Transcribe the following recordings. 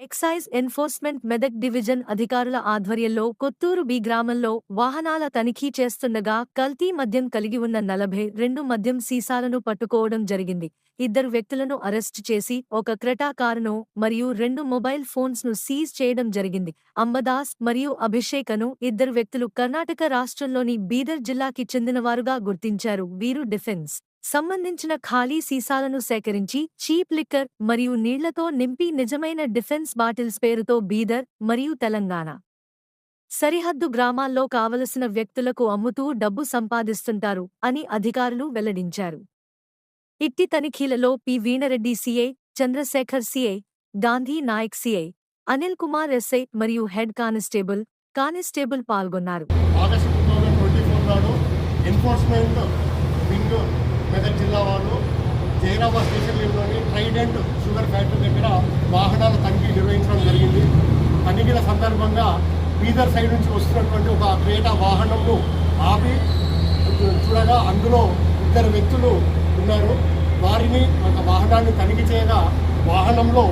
Excise enforcement Medak division అధికారుల ఆధ్వర్యంలో Kotturu B గ్రామంలో వాహనాల తనిఖీ చేస్తుండగా కల్తీ మద్యం కలిగి ఉన్న నలభై రెండు మద్యం సీసాలను పట్టుకోవడం జరిగింది. ఇద్దరు వ్యక్తులను అరెస్టు చేసి ఒక క్రెటా కారును మరియు రెండు మొబైల్ ఫోన్స్ను సీజ్ చేయడం జరిగింది. అంబదాస్ మరియు అభిషేకను ఇద్దరు వ్యక్తులు కర్ణాటక రాష్ట్రంలోని బీదర్ జిల్లాకి చెందినవారుగా గుర్తించారు. వీరు డిఫెన్స్ సంబంధించిన ఖాళీ సీసాలను సేకరించి చీప్ లిక్కర్ మరియు నీళ్ళతో నింపి నిజమైన డిఫెన్స్ బాటిల్స్ పేరుతో బీదర్ మరియు తెలంగాణ. సరిహద్దు గ్రామాల్లో కావలసిన వ్యక్తులకు అమ్ముతూ డబ్బు సంపాదిస్తుంటారు అని అధికారులు వెల్లడించారు. ఇట్టి తనిఖీలలో P. Veena Reddy CI Chandrasekhar CI Gandhi Nayak CI Anil Kumar SI మరియు హెడ్ కానిస్టేబుల్ కానిస్టేబుల్ పాల్గొన్నారు. August two thousand twenty four నాడు ఎన్ఫోర్స్మెంట్ వింగ్ మెదక్ జిల్లా వాళ్ళు జైరాబాద్ స్టేషన్ లిమిట్లోని ట్రైడెంట్ షుగర్ ఫ్యాక్టరీ దగ్గర వాహనాల తనిఖీ నిర్వహించడం జరిగింది. తనిఖీల సందర్భంగా బీదర్ సైడ్ నుంచి వస్తున్నటువంటి ఒక క్రేటా వాహనంను ఆపి చూడగా అందులో ఇద్దరు వ్యక్తులు ఉన్నారు. వారిని ఒక వాహనాన్ని తనిఖీ చేయగా వాహనంలో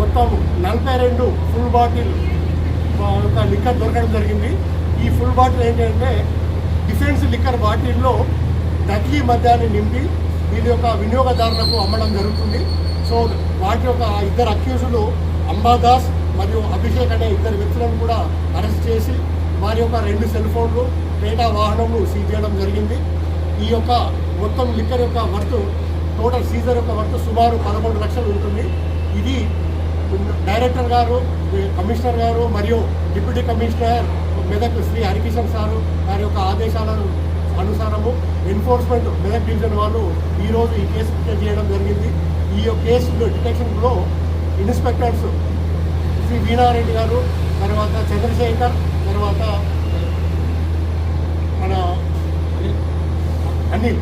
మొత్తం నలభై రెండు ఫుల్ బాటిల్ ఒక లిక్కర్ దొరకడం జరిగింది. ఈ ఫుల్ బాటిల్ ఏంటంటే డిఫెన్స్ లిక్కర్ బాటిల్లో నకిలీ మద్యాన్ని నింపి వీరి యొక్క వినియోగదారులకు అమ్మడం జరుగుతుంది. సో వాటి యొక్క ఇద్దరు అక్యూజులు అంబాదాస్ మరియు అభిషేక్ అనే ఇద్దరు వ్యక్తులను కూడా అరెస్ట్ చేసి వారి యొక్క రెండు సెల్ ఫోన్లు డేటా వాహనములు సీజ్ చేయడం జరిగింది. ఈ యొక్క మొత్తం లిక్కర్ యొక్క వర్త్ టోటల్ సీజర్ యొక్క వర్త్ సుమారు పదకొండు లక్షలు ఉంటుంది. ఇది డైరెక్టర్ గారు కమిషనర్ గారు మరియు deputy commissioner Medak Shri Harikishan sir వారి యొక్క ఆదేశాలను అనుసారము ఎన్ఫోర్స్మెంట్ మెదక్ డివిజన్ వాళ్ళు ఈరోజు ఈ కేసు డిటెక్ట్ చేయడం జరిగింది. ఈ యొక్క కేసు డిటెక్షన్లో ఇన్స్పెక్టర్స్ శ్రీ వీణారెడ్డి గారు తర్వాత చంద్రశేఖర్ తర్వాత మన అనిల్.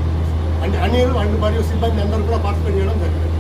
అనిల్ అండ్ మరియు సిబ్బంది అందరూ కూడా పార్టిసిపేట్ చేయడం జరిగింది.